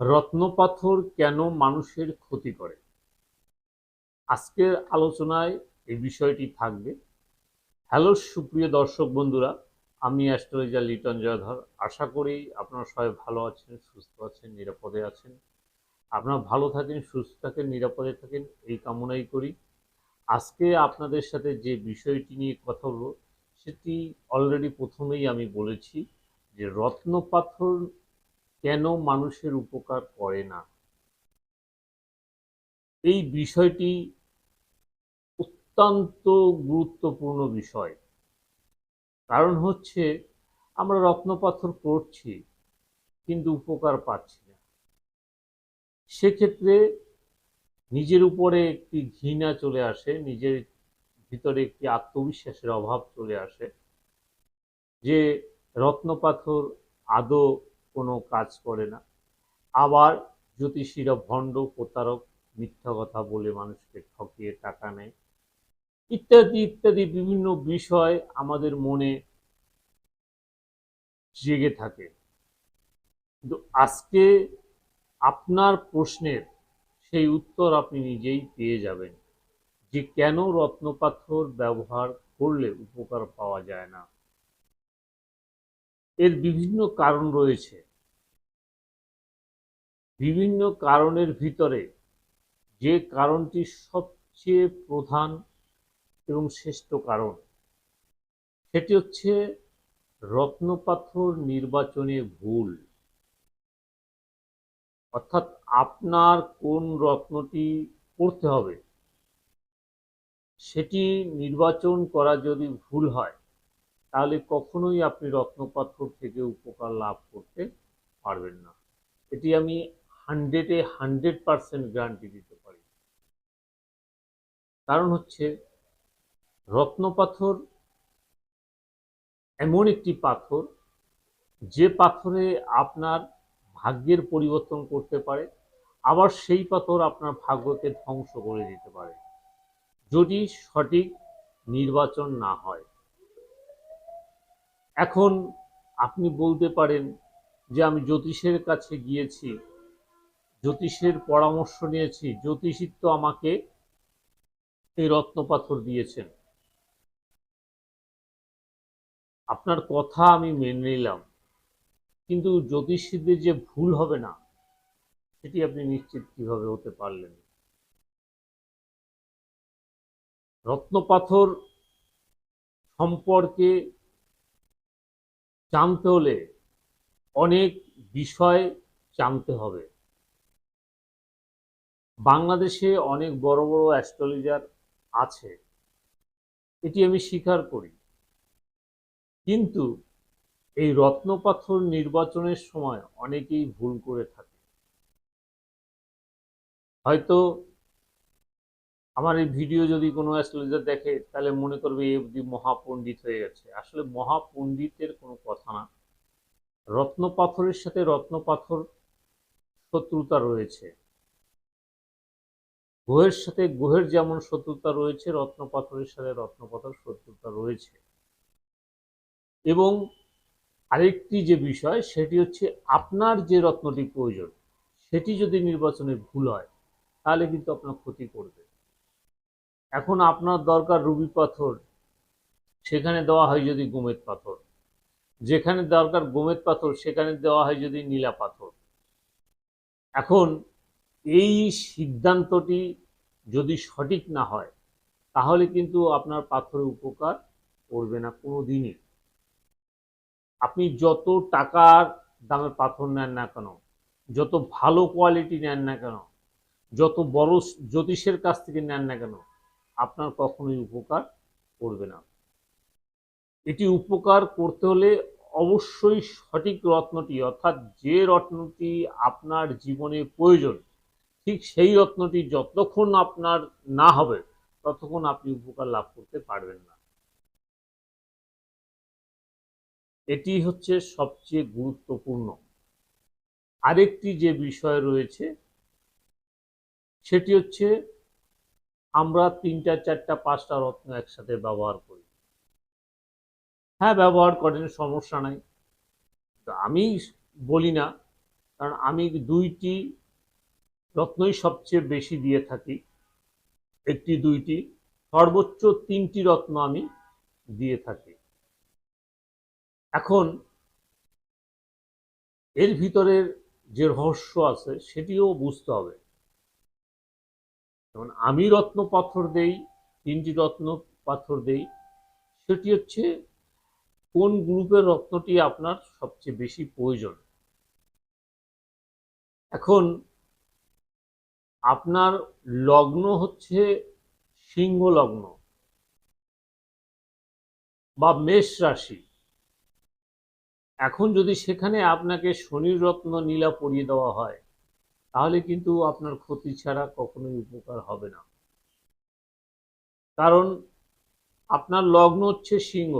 রত্নপাথর কেন মানুষের ক্ষতি করে? আজকের আলোচনায় এই বিষয়টি থাকবে। হ্যালো, সুপ্রিয় দর্শক বন্ধুরা, আমি অ্যাস্ট্রোলজার লিটন জয়ধর। আশা করি আপনারা সবাই ভালো আছেন, সুস্থ আছেন, নিরাপদে আছেন। আপনারা ভালো থাকেন, সুস্থ থাকেন, নিরাপদে থাকেন, এই কামনাই করি। আজকে আপনাদের সাথে যে বিষয়টি নিয়ে কথা বলব, সেটি অলরেডি প্রথমেই আমি বলেছি যে রত্নপাথর কেন মানুষের উপকার করে না? এই বিষয়টি অত্যন্ত গুরুত্বপূর্ণ বিষয়। কারণ হচ্ছে, আমরা রত্নপাথর করছি, কিন্তু উপকার পাচ্ছি না। সেক্ষেত্রে নিজের উপরে একটি ঘৃণা চলে আসে, নিজের ভিতরে একটি আত্মবিশ্বাসের অভাব চলে আসে যে রত্নপাথর আদৌ কোনো কাজ করে না। আবার জ্যোতিষীরা ভণ্ড, প্রতারক, মিথ্যা কথা বলে মানুষকে ঠকিয়ে টাকা নেয়। ইত্যাদি ইত্যাদি বিভিন্ন বিষয় আমাদের মনে জেগে থাকে। কিন্তু আজকে আপনার প্রশ্নের সেই উত্তর আপনি নিজেই পেয়ে যাবেন যে কেন রত্নপাথর ব্যবহার করলে উপকার পাওয়া যায় না। এর বিভিন্ন কারণ রয়েছে। বিভিন্ন কারণের ভিতরে যে কারণটি সবচেয়ে প্রধান এবং শ্রেষ্ঠ কারণ, সেটি হচ্ছে রত্নপাথর নির্বাচনে ভুল। অর্থাৎ আপনার কোন রত্নটি পড়তে হবে, সেটি নির্বাচন করা যদি ভুল হয়, তাহলে কখনোই আপনি রত্নপাথর থেকে উপকার লাভ করতে পারবেন না। এটি আমি হান্ড্রেডে হান্ড্রেড পারসেন্ট গ্যারান্টি দিতে পারি। কারণ হচ্ছে, রত্নপাথর এমন একটি পাথর, যে পাথরে আপনার ভাগ্যের পরিবর্তন করতে পারে, আবার সেই পাথর আপনার ভাগ্যকে ধ্বংস করে দিতে পারে, যদি সঠিক নির্বাচন না হয়। এখন আপনি বলতে পারেন যে আমি জ্যোতিষের কাছে গিয়েছি জ্যোতিষের পরামর্শ নিয়েছি। জ্যোতিষী তো আমাকে এই রত্নপাথর দিয়েছেন। আপনার কথা আমি মেনে নিলাম। কিন্তু জ্যোতিষীদের যে ভুল হবে না, সেটি আপনি নিশ্চিত কীভাবে হতে পারলেন? রত্নপাথর সম্পর্কে জানতে হলে অনেক বিষয় জানতে হবে। বাংলাদেশে অনেক বড় বড় অ্যাস্ট্রোলজার আছে। এটি আমি স্বীকার করি। কিন্তু এই রত্নপাথর নির্বাচনের সময় অনেকেই ভুল করে থাকে। হয়তো আমার এই ভিডিও যদি কোনো অ্যাস্ট্রোলজার দেখে, তাহলে মনে করবে এ অবধি মহাপণ্ডিত হয়ে গেছে। আসলে মহাপণ্ডিতের কোনো কথা না। রত্নপাথরের সাথে রত্নপাথর শত্রুতা রয়েছে। গ্রহের সাথে গ্রহের যেমন শত্রুতা রয়েছে রত্নপাথরের সাথে রত্নপাথর শত্রুতা রয়েছে। এবং আরেকটি যে বিষয়, সেটি হচ্ছে আপনার যে রত্নটি প্রয়োজন, সেটি যদি নির্বাচনে ভুল হয়, তাহলে কিন্তু আপনার ক্ষতি করবে। এখন আপনার দরকার রুবি পাথর, সেখানে দেওয়া হয় যদি গোমেদ পাথর। যেখানে দরকার গোমেদ পাথর, সেখানে দেওয়া হয় যদি নীলা পাথর। এখন এই সিদ্ধান্তটি যদি সঠিক না হয়, তাহলে কিন্তু আপনার পাথরের উপকার করবে না কোনো দিনই আপনি যত টাকার দামের পাথর নেন না কেন, যত ভালো কোয়ালিটি নেন না কেন, যত বড় জ্যোতিষের কাছ থেকে নেন না কেন, আপনার কখনোই উপকার করবে না। এটি উপকার করতে হলে অবশ্যই সঠিক রত্নটি, অর্থাৎ যে রত্নটি আপনার জীবনে প্রয়োজন ঠিক সেই রত্নটি যতক্ষণ আপনার না হবে, ততক্ষণ আপনি উপকার লাভ করতে পারবেন না। এটি হচ্ছে সবচেয়ে গুরুত্বপূর্ণ। আরেকটি যে বিষয় রয়েছে, সেটি হচ্ছে আমরা তিনটা, চারটা, পাঁচটা রত্ন একসাথে ব্যবহার করি। হ্যাঁ ব্যবহার করেন, সমস্যা নাই। আমি বলি না, কারণ আমি দুইটি রত্নই সবচেয়ে বেশি দিয়ে থাকি। একটি, দুইটি, সর্বোচ্চ তিনটি রত্ন আমি দিয়ে থাকি। এখন এর ভিতরের যে রহস্য আছে, সেটিও বুঝতে হবে। যেমন আমি রত্ন পাথর দেই, তিনটি রত্ন পাথর দেই, সেটি হচ্ছে কোন গ্রুপের রত্নটি আপনার সবচেয়ে বেশি প্রয়োজন। এখন আপনার লগ্ন হচ্ছে সিংহ লগ্ন বা মেষ রাশি। এখন যদি সেখানে আপনাকে শনির রত্ন নীলা পরিয়ে দেওয়া হয়, তাহলে কিন্তু আপনার ক্ষতি ছাড়া কখনোই উপকার হবে না। কারণ আপনার লগ্ন হচ্ছে সিংহ,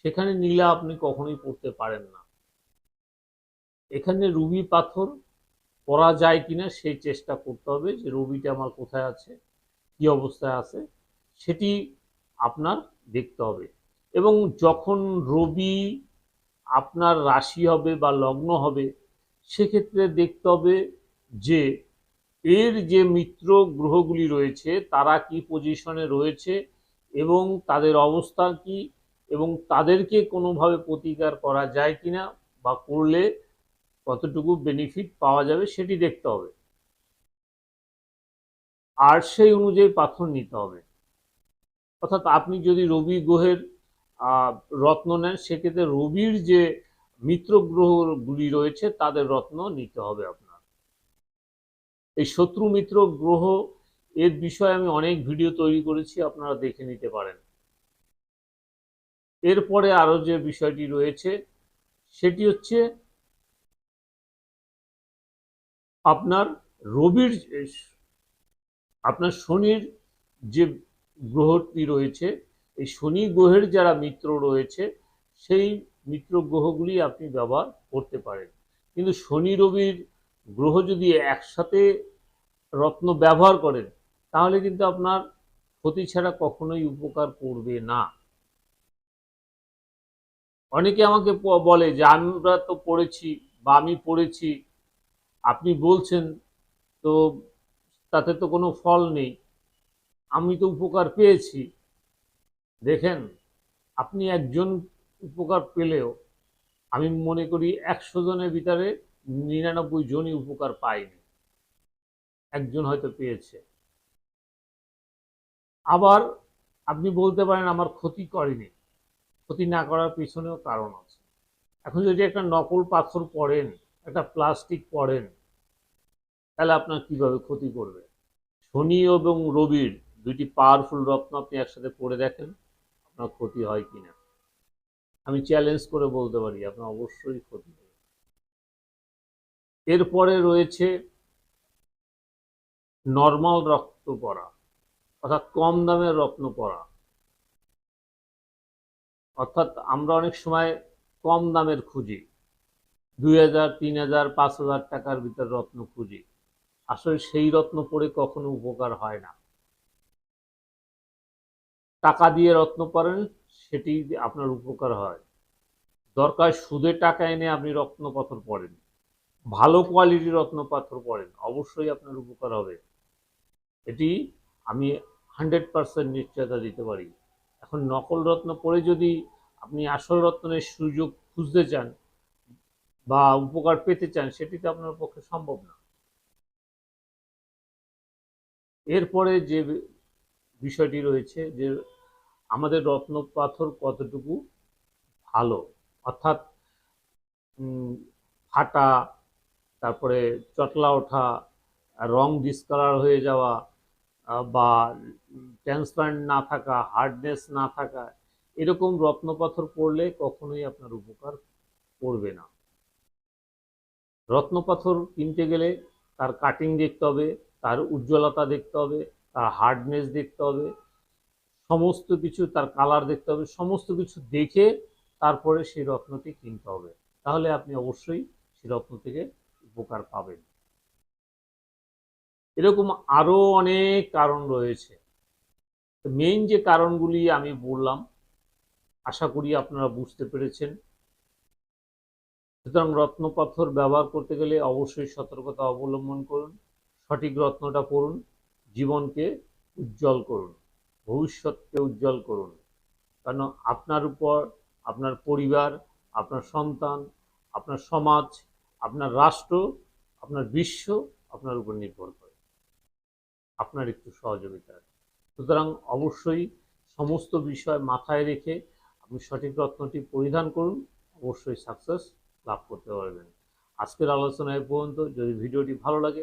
সেখানে নীলা আপনি কখনোই পড়তে পারেন না। এখানে রুবি পাথর পরা যায় কিনা সেই চেষ্টা করতে হবে যে রবিটা আমার কোথায় আছে, কি অবস্থায় আছে, সেটি আপনার দেখতে হবে। এবং যখন রবি আপনার রাশি হবে বা লগ্ন হবে, সেক্ষেত্রে দেখতে হবে যে এর যে মিত্র গ্রহগুলি রয়েছে, তারা কি পজিশনে রয়েছে এবং তাদের অবস্থা কি এবং তাদেরকে কোনোভাবে প্রতিকার করা যায় কিনা বা করলে কতটুকু বেনিফিট পাওয়া যাবে সেটি দেখতে হবে। আর সেই অনুযায়ী পাথর নিতে হবে। অর্থাৎ আপনি যদি রবি গ্রহের রত্ন নেন, সেক্ষেত্রে রবির যে মিত্র গ্রহগুলি রয়েছে, তাদের রত্ন নিতে হবে আপনার। এই শত্রু মিত্র গ্রহ, এর বিষয়ে আমি অনেক ভিডিও তৈরি করেছি, আপনারা দেখে নিতে পারেন। এরপরে আরও যে বিষয়টি রয়েছে, সেটি হচ্ছে আপনার রবির, আপনার শনির যে গ্রহটি রয়েছে, এই শনি গ্রহের যারা মিত্র রয়েছে, সেই মিত্র গ্রহগুলি আপনি ব্যবহার করতে পারেন। কিন্তু শনি রবির গ্রহ যদি একসাথে রত্ন ব্যবহার করেন, তাহলে কিন্তু আপনার ক্ষতি ছাড়া কখনোই উপকার করবে না। অনেকে আমাকে বলে যে, আমরা তো পড়েছি বা আমি পড়েছি আপনি বলছেন, তো তাতে তো কোনো ফল নেই। আমি তো উপকার পেয়েছি। দেখেন, আপনি একজন উপকার পেলেও আমি মনে করি একশো জনের ভিতরে নিরানব্বই জনই উপকার পায়নি। একজন হয়তো পেয়েছে। আবার আপনি বলতে পারেন, আমার ক্ষতি করেনি। ক্ষতি না করার পিছনেও কারণ আছে। এখন যদি একটা নকল পাথর পড়েন, একটা প্লাস্টিক পড়েন তাহলে আপনার কীভাবে ক্ষতি করবে? শনি এবং রবির দুইটি পাওয়ারফুল রত্ন আপনি একসাথে পড়ে দেখেন, আপনার ক্ষতি হয় কিনা। আমি চ্যালেঞ্জ করে বলতে পারি, আপনার অবশ্যই ক্ষতি হবে। এরপরে রয়েছে নর্মাল রক্ত পড়া, অর্থাৎ কম দামের রত্ন পড়া। অর্থাৎ আমরা অনেক সময় কম দামের খুঁজি, দুই হাজার, তিন হাজার, পাঁচ হাজার টাকার ভিতর রত্ন খুঁজি। আসলে সেই রত্ন পরে কখনো উপকার হয় না। টাকা দিয়ে রত্ন পড়েন, সেটি আপনার উপকার হয়। দরকার সুদের টাকা এনে আপনি রত্ন পাথর পড়েন। ভালো কোয়ালিটির রত্ন পাথর পড়েন, অবশ্যই আপনার উপকার হবে। এটি আমি হান্ড্রেড পারসেন্ট নিশ্চয়তা দিতে পারি। এখন নকল রত্ন পরে যদি আপনি আসল রত্নের সুযোগ খুঁজতে চান বা উপকার পেতে চান, সেটি তো আপনার পক্ষে সম্ভব না। এরপরে যে বিষয়টি রয়েছে যে আমাদের রত্ন পাথর কতটুকু ভালো? অর্থাৎ ফাটা, তারপরে চটলা ওঠা, রং ডিসকালার হয়ে যাওয়া বা ট্রান্সপারেন্ট না থাকা হার্ডনেস না থাকা, এরকম রত্ন পাথর পড়লে কখনোই আপনার উপকার করবে না। রত্ন পাথর কিনতে গেলে তার কাটিং দেখতে হবে তার উজ্জ্বলতা দেখতে হবে, তার হার্ডনেস দেখতে হবে, সমস্ত কিছু তার কালার দেখতে হবে, সমস্ত কিছু দেখে তারপরে সেই রত্নটি কিনতে হবে। তাহলে আপনি অবশ্যই সেই রত্ন থেকে উপকার পাবেন। এরকম আরও অনেক কারণ রয়েছে। মেইন যে কারণগুলি আমি বললাম, আশা করি আপনারা বুঝতে পেরেছেন। সুতরাং রত্নপাথর ব্যবহার করতে গেলে অবশ্যই সতর্কতা অবলম্বন করুন। সঠিক রত্নটা পড়ুন, জীবনকে উজ্জ্বল করুন, ভবিষ্যৎকে উজ্জ্বল করুন। কারণ আপনার উপর, আপনার পরিবার, আপনার সন্তান, আপনার সমাজ, আপনার রাষ্ট্র, আপনার বিশ্ব আপনার উপর নির্ভর করে। আপনার একটু সহযোগিতা সুতরাং অবশ্যই সমস্ত বিষয় মাথায় রেখে আপনি সঠিক রত্নটি পরিধান করুন, অবশ্যই সাকসেস লাভ করতে পারবেন। আজকের আলোচনা এ পর্যন্ত। যদি ভিডিওটি ভালো লাগে